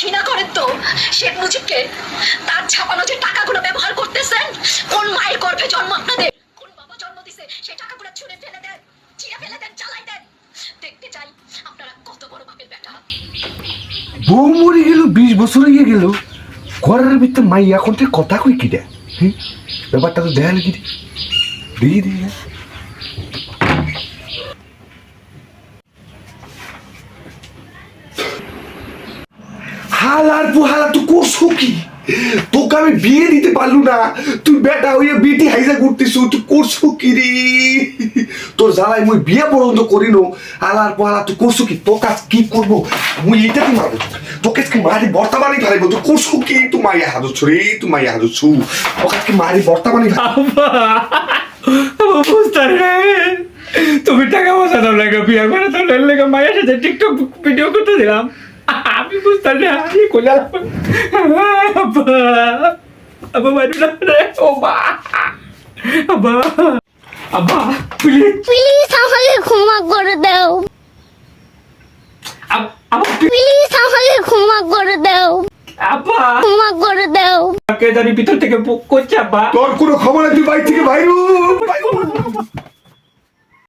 ঘৃণা করেন তো? শেখ মুজিবকে? তার ছাপানো যে টাকাগুলো ব্যবহার করতেছেন, কোন মায়ের গর্ভে জন্ম আপনাদের? কোন বাবা জন্ম দিছে, সেই টাকাগুলো ছুঁড়ে ফেলে দেন চিড়ে ফেলে দেন চালাই দেন। দেখতে চাই আপনারা কত বড় বাপের বেটা। বউ মরে গেল, বিশ বছর হয়ে গেল। ঘরের ভিতরে মাই এখন থেকে কথা কই কি দেয় ব্যাপারটা তো দেখা নাকি দেখি দেখি হালার পুহালা তুই করছ কি? তোকে আমি বিয়ে দিতে পারলু না। তুই বেটা হইয়া বিটি হাইজা করতেছ তুই করছ কি রে? তোর জ্বালাই মুই বিয়ে পর্যন্ত করিন। হালার পুহালা তুই করছ কি? তোর কাজ কি করব? মুই এটা কি মারবো? তোকে কি মারি বর্তমানে ফেলাইবো? তুই করছ কি? তুই মাইয়া হাজছ রে, তুই মাইয়া হাজছ তোকে কি মারি বর্তমানে বুঝতে রে তুমি টাকা পয়সা দাও লাগে, বিয়া করে তো লেগে। মায়ের সাথে টিকটক ভিডিও করতে দিলাম আমি বুঝতে না আমি কোলা আব্বা আব্বা মারু না রে ও মা আব্বা আব্বা প্লিজ প্লিজ আমাকে ক্ষমা করে দাও প্লিজ আমাকে ক্ষমা করে দাও আব্বা ক্ষমা করে দাও কে জানি ভিতর থেকে করছে আব্বা তোর কোনো খবর তুই বাইর থেকে বাইরু